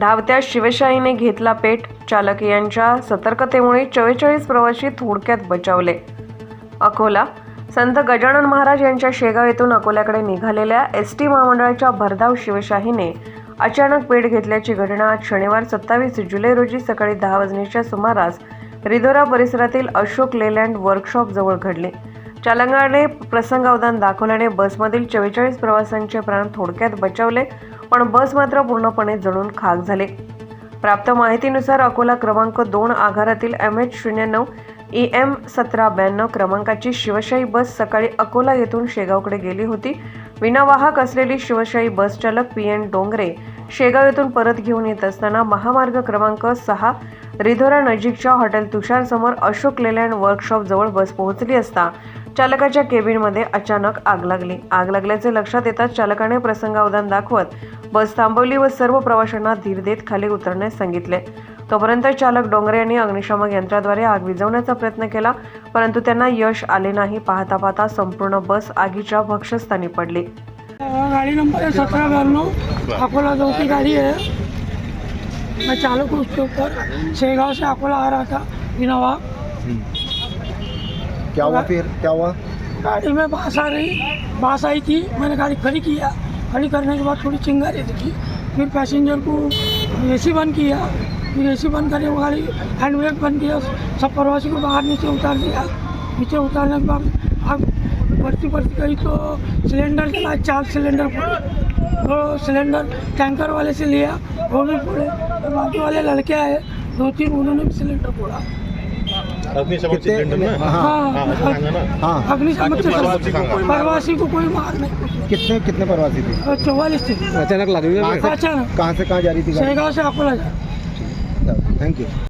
धावत्या शिवशाहीने घेतला पेट चालक यांच्या सतर्कतेमुळे चव्वेचाळीस प्रवासी थोडक्यात बचावले. अकोला संत गजानन महाराज यांच्या शेगाव येथून अकोल्याकडे निघालेल्या एस टी महामंडळाच्या भरधाव शिवशाहीने अचानक पेट घेतल्याची घटना आज शनिवार सत्तावीस जुलै रोजी सकाळी दहा वाजण्याच्या सुमारास रिधोरा परिसरातील अशोक लेलँड वर्कशॉप जवळ घडली. चालंगाने प्रसंगावधान दाखवल्याने बसमधील चव्वेचाळीस प्रवाशांचे प्राण थोडक्यात बचावले पण बस मात्र पूर्णपणे जळून खाक झाले. प्राप्त माहितीनुसार अकोला क्रमांक दोन आगारातील एम एच शून्य नऊ ई एम सतरा ब्याण्णव क्रमांकाची शिवशाही बस सकाळी अकोला येथून शेगावकडे गेली होती. विनावाहक असलेली शिवशाही बस चालक पी एन डोंगरे शेगाव येथून परत घेऊन येत असताना महामार्ग क्रमांक सहा रिधोरा नजीकच्या हॉटेल तुषारसमोर अशोक लेलँड वर्कशॉप जवळ बस पोहोचली असता चालकाच्या केबिनमध्ये अचानक आग लागली. आग लागल्याचे लक्षात येताच चालकाने प्रसंगावधान दाखवत बस थांबवली व सर्व प्रवाशांना धीर देत खाली उतरण्यास सांगितले. तोपर्यंत चालक डोंगरे यांनी अग्निशामक यंत्राद्वारे आग विझवण्याचा प्रयत्न केला परंतु त्यांना यश आले नाही. पाहता पाहता संपूर्ण बस आगीच्या भक्षस्थानी पडली. गाड़ी नंबर है सत्रह बयानवे अकोला की गाड़ी है मैं चालक उसके ऊपर शेगांव से अकोला आ रहा था इनोवा क्या हुआ फिर? क्या हुआ? गाड़ी में बास आ रही बास आई थी। मैंने गाड़ी खड़ी किया। खड़ी करने के बाद थोड़ी चिंगारी दिखी। फिर पैसेंजर को एसी बंद किया। फिर एसी बंद करके वो गाड़ी हैंड ब्रेक बंद किया। सब प्रवासी को बाहर नीचे उतार दिया। नीचे उतारने के बाद आग बढ़ती बढ़ती गई तो सिलेंडर के बाद चार सिलेंडर तो सिलेंडर टैंकर वाले से लिया। वो भी फोड़े। तो बाकी वाले लड़के आए। दो तीन उन्होंने भी सिलेंडर फोड़ा। हाँ. हाँ हाँ हाँ. अग्निशमन प्रवासी को कोई प्रवासी को कोई मार नहीं कितने कितने प्रवासी थे? चौवालीस थे। अचानक लगी अचानक। कहाँ से कहाँ जा रही थी शेगांव से अकोला जा। Thank you